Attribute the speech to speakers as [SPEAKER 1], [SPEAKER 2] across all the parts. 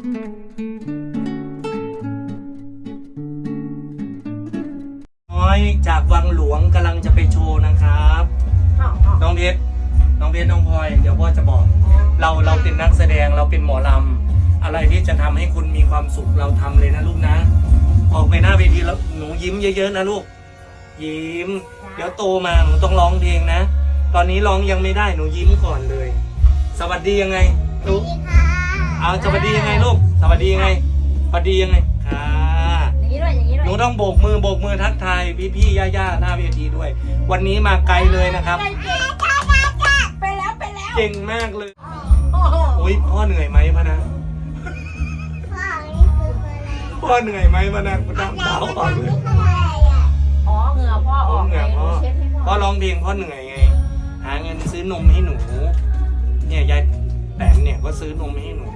[SPEAKER 1] น้อยจากวังหลวงกำลังจะไปโชว์นะครับ
[SPEAKER 2] อ้าวอ้าว
[SPEAKER 1] น้องเพชรน้องเพชรน้องพลอย เดี๋ยวพ่อจะบอก เราเราเป็นนักแสดงเราเป็นหมอลำอะไรที่จะทำให้คุณมีความสุขเราทำเลยนะลูกนะ ออกไปหน้าเวทีแล้วหนูยิ้มเยอะๆนะลูก ยิ้ม เดี๋ยวโตมาหนูต้องร้องเพลงนะ ตอนนี้ร้องยังไม่ได้หนูยิ้มก่อนเลย สวัสดียังไงลูก เอาสวัสดียังไงลูกสวัสดียังไงสวัสดียังไงค่ะ
[SPEAKER 2] อย่างนี้ด้วยอย่างนี้ด้
[SPEAKER 1] ห
[SPEAKER 2] วย
[SPEAKER 1] นูต้องโบกมือโบกมือทักทายพี่ๆย่าๆหน้าเวทีด้วย วันนี้มาไกลเลยนะครับ
[SPEAKER 2] ไปแล้วไปแล้ว
[SPEAKER 1] เก่งมากเลย
[SPEAKER 2] โอ้โห
[SPEAKER 1] อุ้ยพ่อเหนื่อยไหมพะนะพ่อเหนื่อยไหมพะนะกูน้ำตาออกเลย
[SPEAKER 2] อ๋อเหงื่อพ่ออ
[SPEAKER 1] พ่อ
[SPEAKER 2] อก
[SPEAKER 1] เหนื่อยพ่อ
[SPEAKER 2] เช็ดให้
[SPEAKER 1] พ่
[SPEAKER 2] พ่
[SPEAKER 1] อ
[SPEAKER 2] อ
[SPEAKER 1] ร้องเพลงพ่อเหนื่อยไง หาเงินซื้อนมให้หนู เนี่ยยาย แตนเนี่ยก็ซื้อนมให้หนู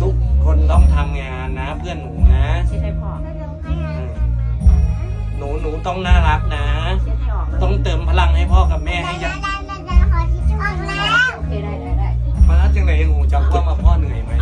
[SPEAKER 1] ทุกคนต้องทำงานนะ เพื่อนหนูนะ
[SPEAKER 2] เช็ดให้พ่อ
[SPEAKER 1] อืมหนูหนูต้องน่ารักนะ
[SPEAKER 2] เช็ดให้ออกเลย
[SPEAKER 1] ต้องเติมพลังให้พ่อกับแม่ให้ยัง
[SPEAKER 2] โอเคได้ได้ได้
[SPEAKER 1] มาจังไหนหนูจะว่ามาพ่อเหนื่อยไหม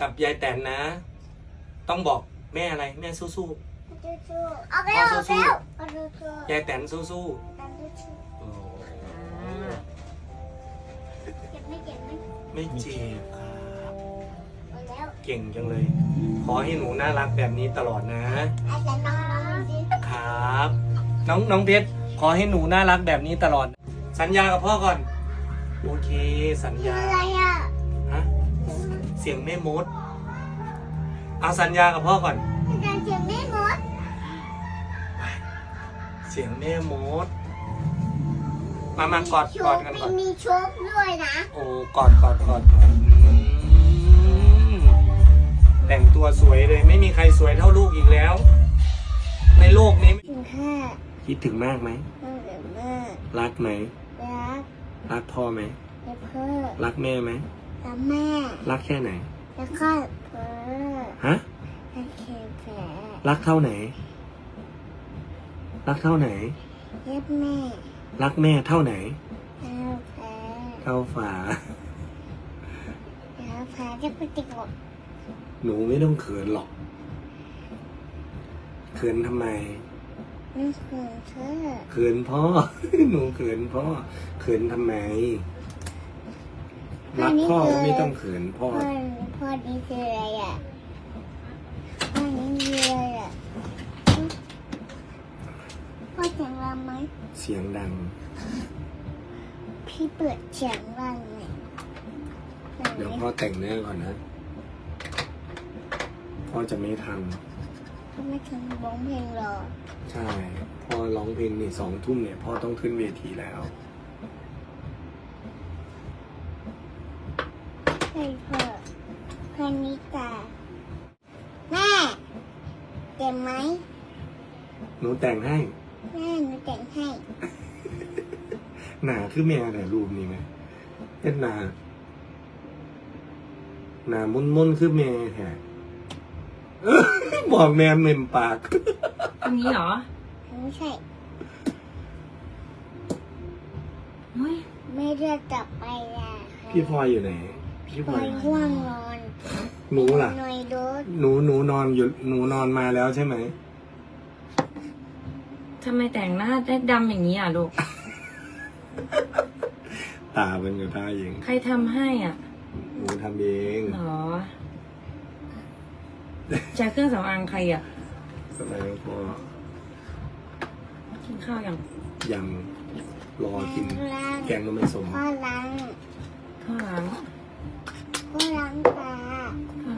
[SPEAKER 1] กับยายแตนนะ ต้องบอกแม่อะไรแม่สู้ๆยายแตนสู้ๆโอ้ไม่เจ็บครับเก่งจังเลย ขอให้หนูน่ารักแบบนี้ตลอดนะครับ น้องน้องเพชรขอให้หนูน่ารักแบบนี้ตลอด สัญญากับพ่อก่อน โอเค สัญญาฮะ เสียงแม่มด เอาสัญญากับพ่อก่อนเสียงแม่มด มามากอดกอดกันก่อน
[SPEAKER 3] มีชุบด้วยนะ
[SPEAKER 1] โอ้กอดกอดกอดกอดอืมแต่งตัวสวยเลย ไม่มีใครสวยเท่าลูกอีกแล้ว ในโลกนี้
[SPEAKER 3] ถึงห้า
[SPEAKER 1] คิดถึงมากไหม
[SPEAKER 3] ตั้งแต่แม่
[SPEAKER 1] รักไหม
[SPEAKER 3] รัก
[SPEAKER 1] รักพ่อไหม
[SPEAKER 3] แล้วพ่อ
[SPEAKER 1] รักแม่ไหม
[SPEAKER 3] แล้วแม่
[SPEAKER 1] รักแค่ไหน
[SPEAKER 3] แล้วก็พ่อ
[SPEAKER 1] ฮะ
[SPEAKER 3] แล้วแค่แผล
[SPEAKER 1] รักเท่าไหน รักเท่าไหน
[SPEAKER 3] เย็บแม่
[SPEAKER 1] รักแม่เท่าไหน
[SPEAKER 3] แล้วแผล
[SPEAKER 1] เท่าฝา
[SPEAKER 3] แล้วแผลจะไปติดหมด
[SPEAKER 1] หนูไม่ต้องเขินหรอก เขินทำไม
[SPEAKER 3] นั่นคือเธอ
[SPEAKER 1] เขินพ่อ หนูเขินพ่อ เขินทำไม รักพ่อก็ไม่ต้องเขินพ่อ
[SPEAKER 3] พ่อ พ่อนี่คืออะไรอะพ่อนี่คืออะไรอะพ่อเสียงดังไหม
[SPEAKER 1] เสียงดัง
[SPEAKER 3] พี่เปิดเสียงดังไหม
[SPEAKER 1] เดี๋ยวพ่อแต่งหน้าก่อนนะ พ่อจะไม่ทัน
[SPEAKER 3] ไม่ถึงร้องเพลงหรอ
[SPEAKER 1] ใช่ พ่อร้องเพลงนี่สองทุ่มเนี่ย พ่อต้องขึ้นเวทีแล้ว
[SPEAKER 3] พนิตาแม่เต็มไหม
[SPEAKER 1] หนูแต่งให้
[SPEAKER 3] แม่หนูแต่งให้
[SPEAKER 1] หนาคือแม่แต่รูปนี้ไหมเป็นหนา หนามุนมุนๆคือแม่แท้บอกแม่เมมปาก
[SPEAKER 2] อันนี้เหรอ
[SPEAKER 3] ไม่ใช่
[SPEAKER 2] เฮ้ย
[SPEAKER 3] ไม่เลือกกลับไปละ
[SPEAKER 1] พี่พลอยอยู่ไหน พี่พ
[SPEAKER 3] พ
[SPEAKER 1] ล
[SPEAKER 3] อ
[SPEAKER 1] อย
[SPEAKER 3] ยง่วงนอน
[SPEAKER 1] หนูล่ะ
[SPEAKER 3] หน่อยโดด
[SPEAKER 1] หนูหนูนอนอยู่หนูนอนมาแล้วใช่ไหม
[SPEAKER 2] ทำไมแต่งหน้าได้ดำอย่างนี้อะลูก
[SPEAKER 1] ตาเป็นอยู่ท่าเอง
[SPEAKER 2] ใครทำให้อะ
[SPEAKER 1] หนูทำเอง
[SPEAKER 2] หรอใช้เครื่องสำอางใครอะ
[SPEAKER 1] สมัยพ่อ
[SPEAKER 2] กินข้าวยัง
[SPEAKER 1] ยังรอกิน
[SPEAKER 3] ล้าง
[SPEAKER 1] แกงนมไม่สม
[SPEAKER 3] พ่อล้าง
[SPEAKER 2] ข้าวล้าง
[SPEAKER 3] พ่อล้างตา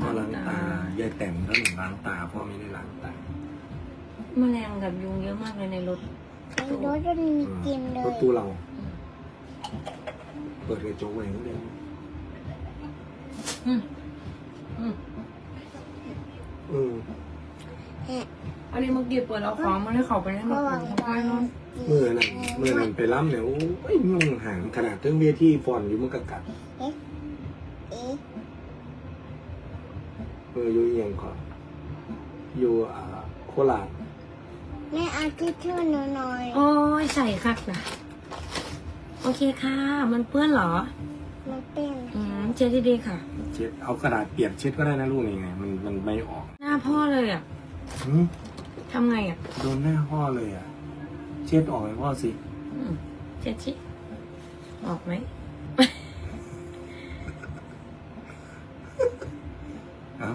[SPEAKER 1] พ่อล้างตายายแต่งก็หนูล้างตาพ่อไม่ได้ล้างตา
[SPEAKER 2] แมลงกับยุงเยอะมากเลยในรถ
[SPEAKER 3] ในรถจะมีกินเล
[SPEAKER 1] รถ
[SPEAKER 3] ย
[SPEAKER 1] ตู้เรา เปิดกระจกไว้ก็ได้
[SPEAKER 2] อืมอืม
[SPEAKER 1] อืม
[SPEAKER 3] แฮะ
[SPEAKER 2] อันนี้เมื่อกี้เปิดเอาของมาให้เขาไปให้หมดเลยทำไมนอน
[SPEAKER 3] พ
[SPEAKER 1] เมื่อนั้นเมื่อนั้นไปล้ำเนี่ยโอ้ยนุ่งหางขนาดเรื่องเวทีฟอนอยู่มันก็กัด
[SPEAKER 3] เอ๊ะเอ๊ะ
[SPEAKER 1] เมื่ ออยู่เอียงก่อนอยู่อ่าโคราช
[SPEAKER 3] แม่เอาที่ช่วยหนูหน่อย
[SPEAKER 2] โอ้ยใส่คักนะโอเคค่ะ มันเปื้อนเหรอ
[SPEAKER 3] มันเป็น
[SPEAKER 2] อืมเจ๊ดีๆค่ะ
[SPEAKER 1] เช็ดเอากระดาษเปียกเช็ดก็ได้นะลูกนี่ไงมันมันไม่ออก
[SPEAKER 2] หน้าพ่อเลยอะ
[SPEAKER 1] หืม
[SPEAKER 2] ทำไงอะ
[SPEAKER 1] โดนหน้าพ่อเลยอะ เช็ดออกให้พ่อสิ
[SPEAKER 2] อืมเจ๊ชิออกไหม
[SPEAKER 1] เอ้า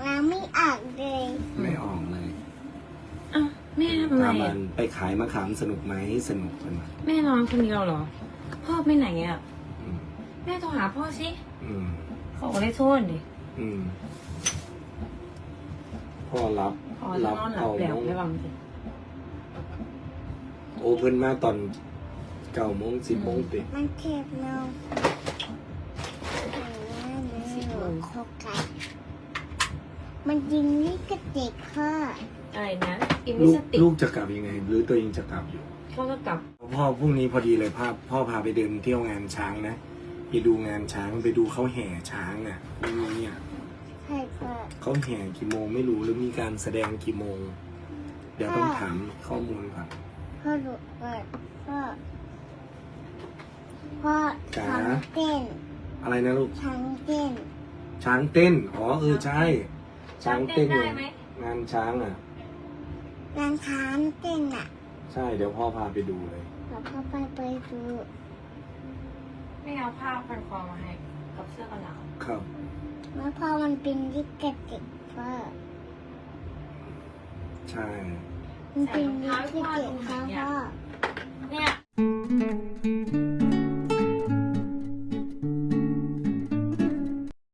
[SPEAKER 3] ล้างไม่ออกเลย
[SPEAKER 1] ไม่ออกเลย
[SPEAKER 2] อ้าวแม่ทำไง
[SPEAKER 1] ตามมั
[SPEAKER 2] อะ
[SPEAKER 1] นไปขายมะขามสนุกไหมสนุกเป็นไหม
[SPEAKER 2] แม่นอนคนเดียวเหรอ พ่อไปไหนอะ
[SPEAKER 1] อืม
[SPEAKER 2] แม่โทรหาพ่อสิ
[SPEAKER 1] อืม
[SPEAKER 2] ขอได้โทษดิ
[SPEAKER 1] อืมพ่อรับ
[SPEAKER 2] พ่อจะนอนหลับแล้วไม่บังสิ
[SPEAKER 1] โอเพิ่นมาตอนเก้าโมงสิบโมงติด
[SPEAKER 3] มันเจ็บเนาะหนูโคกัสมันยิงนี่กระติกค่ะ
[SPEAKER 2] อะไรนะกิน
[SPEAKER 1] ลู
[SPEAKER 2] มิ
[SPEAKER 1] ก
[SPEAKER 2] สติก
[SPEAKER 1] ลูกจะกลับยังไง หรือตัวเองจะกลับอยู่
[SPEAKER 2] พ่อก็กลับ
[SPEAKER 1] พ่อพรุ่งนี้พอดีเลยพ่อพ่อพาไปเดินเที่ยวงานช้างนะไปดูงานช้างไปดูเขาแห่ช้างอะไม่รู้เนี่ย
[SPEAKER 3] ใช่ค่ะ
[SPEAKER 1] เขาแห่กี่โมงไม่รู้หรือมีการแสดงกี่โมง เดี๋ยวต้องถามข้อมูลก่อน
[SPEAKER 3] พ่อดูเปิดพ่อพ่อ
[SPEAKER 1] จ๋า
[SPEAKER 3] ช้างเต้น
[SPEAKER 1] อะไรนะลูก
[SPEAKER 3] ช้างเต้น
[SPEAKER 1] ช้างเต้น อ๋อเออใช่ ช้างเต้น
[SPEAKER 2] ได้
[SPEAKER 1] อยู่
[SPEAKER 2] ไหม
[SPEAKER 1] งานช้างอะ
[SPEAKER 3] นางช้างเต้นอะ
[SPEAKER 1] ใช่เดี๋ยวพ่อพาไปดูเลย
[SPEAKER 3] เดี๋ยวพ่อไปไปดู
[SPEAKER 2] ไม่เอาผ้าพันคอมาให้กับเสื้อกันหนาว
[SPEAKER 1] ครับ
[SPEAKER 3] แล้วพอมันเป็นลิกระติกพ่อ
[SPEAKER 1] ใช่
[SPEAKER 3] มันเป็นลิกระติกค่ะพ่อ
[SPEAKER 2] เนี่ย